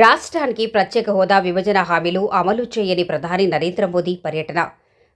రాష్ట్రానికి ప్రత్యేక హోదా విభజన హామీలు అమలు చేయని ప్రధాని నరేంద్ర మోదీ పర్యటన.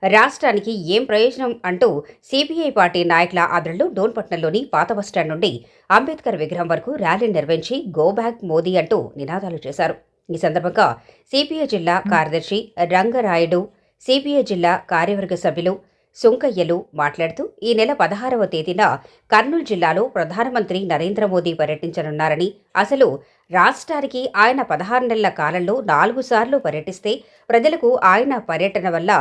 రాష్ట్రానికి ఏం ప్రయోజనం అంటూ సిపిఐ పార్టీ నాయకుల ఆదరణలో డోన్పట్నంలోని పాత బస్టాండ్ నుండి అంబేద్కర్ విగ్రహం వరకు ర్యాలీ నిర్వహించి గో బ్యాక్ మోదీ అంటూ నినాదాలు చేశారు. ఈ సందర్భంగా సిపిఐ జిల్లా కార్యదర్శి రంగరాయుడు సిపిఐ జిల్లా కార్యవర్గ సభ్యులు సుంకయ్యలు మాట్లాడుతూ ఈ నెల పదహారవ తేదీన కర్నూలు జిల్లాలో ప్రధానమంత్రి నరేంద్ర మోదీ పర్యటించనున్నారని అసలు రాష్ట్రానికి ఆయన పదహారు నెలల కాలంలో నాలుగు సార్లు పర్యటిస్తే ప్రజలకు ఆయన పర్యటన వల్ల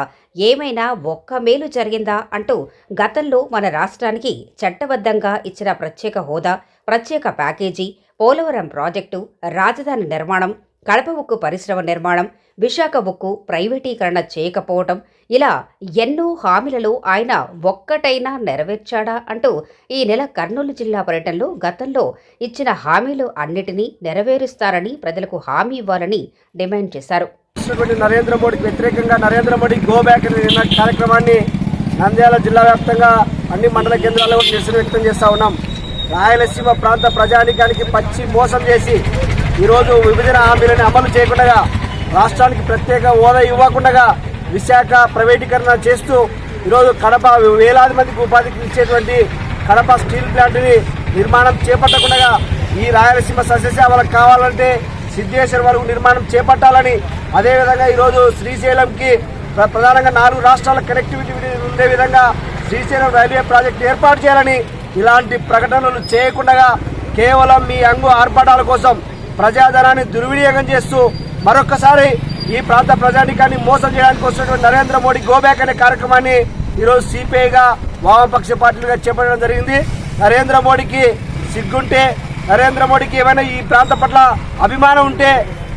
ఏమైనా ఒక్క మేలు జరిగిందా అంటూ గతంలో మన రాష్ట్రానికి చట్టబద్ధంగా ఇచ్చిన ప్రత్యేక హోదా ప్రత్యేక ప్యాకేజీ పోలవరం ప్రాజెక్టు రాజధాని నిర్మాణం కడప ఉక్కు పరిశ్రమ నిర్మాణం విశాఖ ఉక్కు ప్రైవేటీకరణ చేయకపోవటం ఇలా ఎన్నో హామీలలో ఆయన ఒక్కటైనా నెరవేర్చాడా అంటూ ఈ నెల కర్నూలు జిల్లా పర్యటనలో గతంలో ఇచ్చిన హామీలు అన్నిటినీ నెరవేరుస్తారని ప్రజలకు హామీ ఇవ్వాలని డిమాండ్ చేశారు. నరేంద్ర మోడీకి వ్యతిరేకంగా నరేంద్ర మోడీ గో బ్యాక్ కార్యక్రమాన్ని నంద్యాల జిల్లా వ్యాప్తంగా అన్ని మండల కేంద్రాల్లో నిరసన వ్యక్తం చేస్తా ఉన్నాం. రాయలసీమ ప్రాంత ప్రజానికానికి పచ్చి మోసం చేసి ఈరోజు విభజన హామీలను అమలు చేయకుండా రాష్ట్రానికి ప్రత్యేక హోదా ఇవ్వకుండా విశాఖ ప్రైవేటీకరణ చేస్తూ ఈరోజు కడప వేలాది మందికి ఉపాధికి ఇచ్చేటువంటి కడప స్టీల్ ప్లాంట్ని నిర్మాణం చేపట్టకుండా ఈ రాయలసీమ సస్యశ్యామలకు కావాలంటే సిద్ధేశ్వర వరకు నిర్మాణం చేపట్టాలని అదేవిధంగా ఈరోజు శ్రీశైలంకి ప్ర- ప్రధానంగా నాలుగు రాష్ట్రాల కనెక్టివిటీ ఉండే విధంగా శ్రీశైలం రైల్వే ప్రాజెక్టు ఏర్పాటు చేయాలని ఇలాంటి ప్రకటనలు చేయకుండా కేవలం మీ అంగు ఆర్భాటాల కోసం ప్రజాధనాన్ని దుర్వినియోగం చేస్తూ మరొక్కసారి ఈ ప్రాంత ప్రజానికాన్ని మోసం చేయడానికి వస్తున్నటువంటి నరేంద్ర మోడీ గోబ్యాక్ అనే కార్యక్రమాన్ని ఈరోజు సిపిఐగా వామపక్ష పార్టీలుగా చేపట్టడం జరిగింది. నరేంద్ర మోడీకి సిగ్గుంటే నరేంద్ర మోడీకి ఏమైనా ఈ ప్రాంతం పట్ల అభిమానం ఉంటే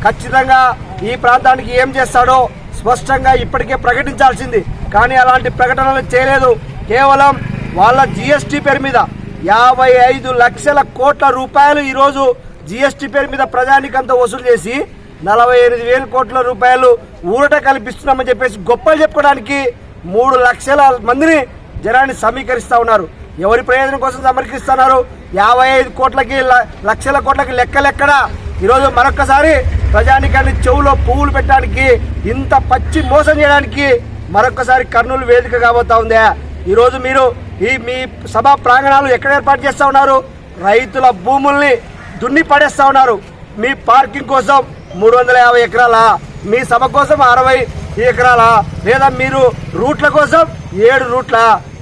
ఖచ్చితంగా ఈ ప్రాంతానికి ఏం చేస్తాడో స్పష్టంగా ఇప్పటికే ప్రకటించాల్సింది. కానీ అలాంటి ప్రకటనలు చేయలేదు. కేవలం వాళ్ళ జిఎస్టీ పేరు మీద యాభై ఐదు లక్షల కోట్ల రూపాయలు ఈరోజు జిఎస్టీ పేరు మీద ప్రజానికంతా వసూలు చేసి నలభై ఎనిమిది వేల కోట్ల రూపాయలు ఊరట కల్పిస్తున్నామని చెప్పేసి గొప్పలు చెప్పుకోవడానికి మూడు లక్షల మందిని జనాన్ని సమీకరిస్తూ ఉన్నారు. ఎవరి ప్రయోజనం కోసం సమీకరిస్తున్నారు? యాభై ఐదు కోట్లకి ల- లక్షల కోట్లకి లెక్కలెక్కడా? ఈరోజు మరొకసారి ప్రజానికాన్ని చెవులో పువ్వులు పెట్టడానికి ఇంత పచ్చి మోసం చేయడానికి మరొకసారి కర్నూలు వేదిక కాబోతా ఉందా. ఈరోజు మీరు ఈ మీ సభా ప్రాంగణాలు ఎక్కడ ఏర్పాటు చేస్తూ ఉన్నారు? రైతుల భూముల్ని దున్ని పడేస్తూ ఉన్నారు. మీ పార్కింగ్ కోసం మూడు వందల యాభై ఎకరాల మీ సభ కోసం అరవై ఎకరాల లేదా మీరు రూట్ల కోసం ఏడు రూట్ల.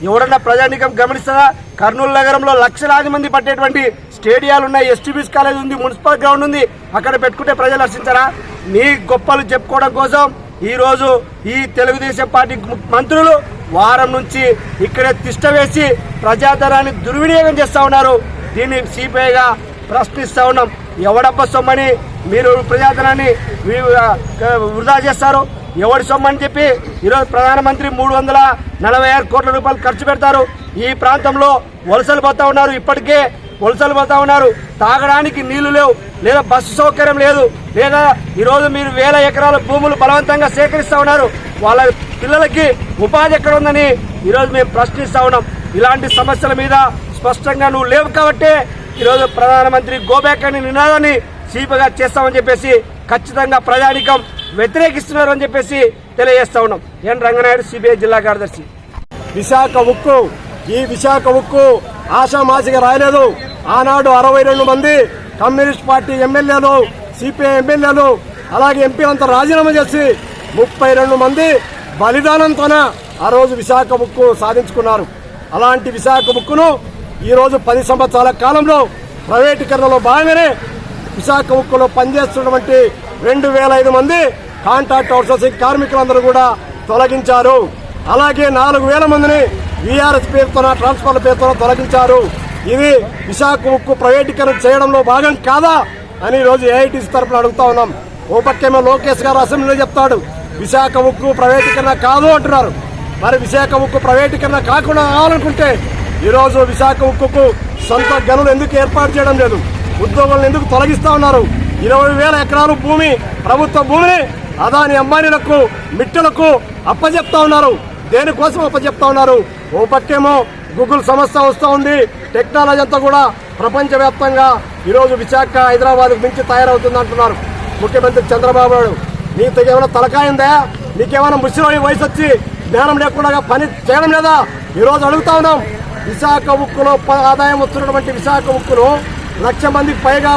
ఎవరన్నా ప్రజానికం గమనిస్తారా? కర్నూలు నగరంలో లక్షలాది మంది పట్టేటువంటి స్టేడియాలు ఉన్నాయి ఎస్టీబీస్ కాలేజ్ ఉంది మున్సిపల్ గ్రౌండ్ ఉంది. అక్కడ పెట్టుకుంటే ప్రజలు హర్షించారా? మీ గొప్పలు చెప్పుకోవడం కోసం ఈరోజు ఈ తెలుగుదేశం పార్టీ మంత్రులు వారం నుంచి ఇక్కడే తిష్ట వేసి ప్రజాధనాన్ని దుర్వినియోగం చేస్తూ ఉన్నారు. దీన్ని సిపిఐగా ప్రశ్నిస్తా ఉన్నాం. ఎవడబ్బ సొమ్మని మీరు ప్రజాధనాన్ని వృధా చేస్తారు? ఎవడి సొమ్మని చెప్పి ఈరోజు ప్రధానమంత్రి మూడు వందల నలభై ఆరు కోట్ల రూపాయలు ఖర్చు పెడతారు. ఈ ప్రాంతంలో వలసలు పోతా ఉన్నారు. ఇప్పటికే వలసలు పోతా ఉన్నారు. తాగడానికి నీళ్ళు లేవు. లేదా బస్సు సౌకర్యం లేదు. లేదా ఈరోజు మీరు వేల ఎకరాల భూములు బలవంతంగా సేకరిస్తూ ఉన్నారు. వాళ్ళ పిల్లలకి ఉపాధి ఎక్కడ ఉందని ఈరోజు మేము ప్రశ్నిస్తా ఉన్నాం. ఇలాంటి సమస్యల మీద స్పష్టంగా నువ్వు లేవు కాబట్టే ఈరోజు ప్రధానమంత్రి గోబ్యాక్ అనే నినాదాన్ని సీపగా చేస్తామని చెప్పేసి ఖచ్చితంగా ప్రజానికం వ్యతిరేకిస్తున్నారు అని చెప్పేసి తెలియజేస్తా ఉన్నాం. ఎన్ రంగనాయుడు సిబిఐ జిల్లా కార్యదర్శి. విశాఖ ఉక్కు. ఈ విశాఖ ఉక్కు ఆషామాసిగా రాయలేదు. ఆనాడు అరవై రెండు మంది కమ్యూనిస్ట్ పార్టీ ఎమ్మెల్యేలు సిపిఐ ఎమ్మెల్యేలు అలాగే ఎంపీలంతా రాజీనామా చేసి ముప్పై రెండు మంది బలిదానంతోన ఆ రోజు విశాఖ ఉక్కు సాధించుకున్నారు. అలాంటి విశాఖ ముక్కును ఈరోజు పది సంవత్సరాల కాలంలో ప్రైవేటీకరణలో భాగంగానే విశాఖ ముక్కులో పనిచేస్తున్నటువంటి రెండు వేల ఐదు మంది కాంట్రాక్ట్ అవుట్సోర్సింగ్ కార్మికులందరూ కూడా తొలగించారు. అలాగే నాలుగు వేల మందిని వీఆర్ఎస్ పేరుతోన ట్రాన్స్ఫర్ల పేరుతో తొలగించారు. ఇది విశాఖ ముక్కు ప్రైవేటీకరణ చేయడంలో భాగం కాదా అని ఈరోజు ఏఐటీసీ తరఫున అడుగుతా ఉన్నాం. ఓ పక్కేమో లోకేష్ గారు అసెంబ్లీలో చెప్తాడు. విశాఖ ఉక్కు ప్రైవేటీకరణ కాదు అంటున్నారు. మరి విశాఖ ఉక్కు ప్రైవేటీకరణ కాకుండా కావాలనుకుంటే ఈరోజు విశాఖ ఉక్కుకు సొంత గనులు ఎందుకు ఏర్పాటు చేయడం లేదు? ఉద్యోగులను ఎందుకు తొలగిస్తూ ఉన్నారు? ఇరవై వేల ఎకరాలు భూమి ప్రభుత్వ భూమిని అదాని అంబానీలకు మిట్టలకు అప్పజెప్తా ఉన్నారు. దేనికోసం అప్పచెప్తా ఉన్నారు? ఓ పక్కేమో గూగుల్ సంస్థ వస్తూ ఉంది. టెక్నాలజీ అంతా కూడా ప్రపంచవ్యాప్తంగా ఈరోజు విశాఖ హైదరాబాద్ మించి తయారవుతుంది అంటున్నారు ముఖ్యమంత్రి చంద్రబాబు నాయుడు. నీకు ఏమైనా తలకాయిందా నీకేమైనా ముసలి వయసు వచ్చి జ్ఞానం లేకుండా పని చేయడం లేదా? ఈరోజు అడుగుతా ఉన్నాం. విశాఖ ఉక్కులో ప- ఆదాయం వస్తున్నటువంటి విశాఖ ఉక్కును లక్ష మందికి పైగా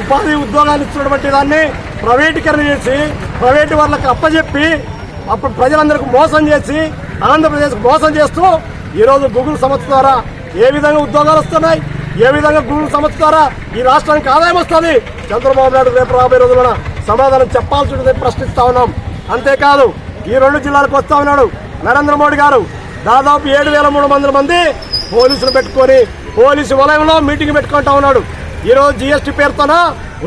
ఉపాధి ఉద్యోగాలు ఇస్తున్నటువంటి దాన్ని ప్రైవేటీకరణ చేసి ప్రైవేటు వాళ్ళకి అప్పచెప్పి అప్పుడు ప్రజలందరికీ మోసం చేసి ఆంధ్రప్రదేశ్ మోసం చేస్తూ ఈరోజు గూగుల్ సంస్థ ద్వారా ఏ విధంగా ఉద్యోగాలు వస్తున్నాయి? ఏ విధంగా గూగుల్ సంస్థ ద్వారా ఈ రాష్ట్రానికి ఆదాయం వస్తుంది? చంద్రబాబు నాయుడు రేపు రాబోయే రోజులన సమాధానం చెప్పాల్సి ఉంటుంది ప్రశ్నిస్తా ఉన్నాం. అంతేకాదు ఈ రెండు జిల్లాలకు వస్తా ఉన్నాడు నరేంద్ర మోడీ గారు. దాదాపు ఏడు వేల మూడు వందల మంది పోలీసులు పెట్టుకొని పోలీసు వలయంలో మీటింగ్ పెట్టుకుంటా ఉన్నాడు. ఈరోజు జిఎస్టీ పేరుతోన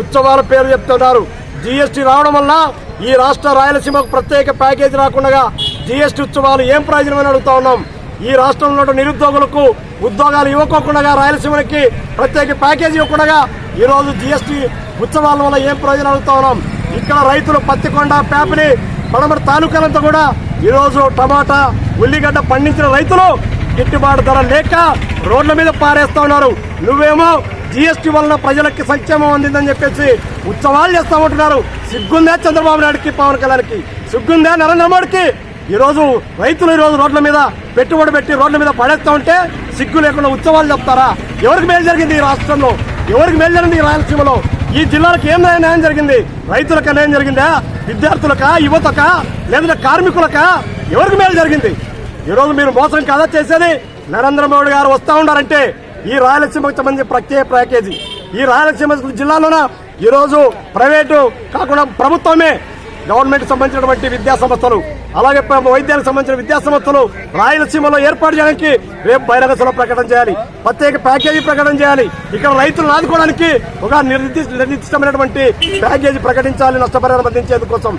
ఉత్సవాల పేరు చెప్తున్నారు. జిఎస్టీ రావడం వల్ల ఈ రాష్ట్ర రాయలసీమకు ప్రత్యేక ప్యాకేజీ రాకుండా జిఎస్టీ ఉత్సవాలు ఏం ప్రయోజనం అని అడుగుతా ఉన్నాం. ఈ రాష్ట్రంలో ఉన్న నిరుద్యోగులకు ఉద్యోగాలు ఇవ్వకోకుండా రాయలసీమకి ప్రత్యేక ప్యాకేజీ ఇవ్వకుండా ఈరోజు జిఎస్టీ ఉత్సవాల వల్ల ఏం ప్రయోజనం అవుతా ఉన్నాం ఇక్కడ రైతులు పత్తికొండ పేపని పడమర తాలూకాలంతా కూడా ఈరోజు టమాటా ఉల్లిగడ్డ పండించిన రైతులు గిట్టుబాటు ధర లేక రోడ్ల మీద పారేస్తా ఉన్నారు. నువ్వేమో జిఎస్టీ వలన ప్రజలకి సంక్షేమం అందిందని చెప్పేసి ఉత్సవాలు చేస్తా ఉంటున్నారు. సిగ్గుందా చంద్రబాబు నాయుడుకి పవన్ కళ్యాణ్కి. సిగ్గుందా నరేంద్ర మోడీకి. ఈరోజు రైతులు ఈరోజు రోడ్ల మీద పెట్టుబడి పెట్టి రోడ్ల మీద పడేస్తూ ఉంటే సిగ్గు లేకుండా ఉత్సవాలు చెప్తారా? ఎవరికి మేలు జరిగింది ఈ రాష్ట్రంలో? ఎవరికి మేలు జరిగింది ఈ రాయలసీమలో? ఈ జిల్లాలకు ఏం న్యాయం జరిగింది? రైతులక న్యాయం జరిగిందా? విద్యార్థులక యువతక లేదా కార్మికులక? ఎవరికి మేలు జరిగింది? ఈరోజు మీరు మోసం కాదా చేసేది? నరేంద్ర మోడీ గారు వస్తా ఉన్నారంటే ఈ రాయలసీమకు సంబంధించి ప్రత్యేక ప్యాకేజీ. ఈ రాయలసీమ జిల్లాలోన? ఈరోజు ప్రైవేటు కాకుండా ప్రభుత్వమే గవర్నమెంట్ సంబంధించినటువంటి విద్యా సంస్థలు అలాగే వైద్యానికి సంబంధించిన విద్యా సంస్థలు రాయలసీమలో ఏర్పాటు చేయడానికి రేపు బహిరంగ సభ ప్రకటన చేయాలి. ప్రత్యేక ప్యాకేజీ ప్రకటన చేయాలి. ఇక్కడ రైతులను ఆదుకోవడానికి ఒక నిర్దిష్ట నిర్దిష్టమైనటువంటి ప్యాకేజీ ప్రకటించాలి నష్టపరిహారం అందించేందుకోసం.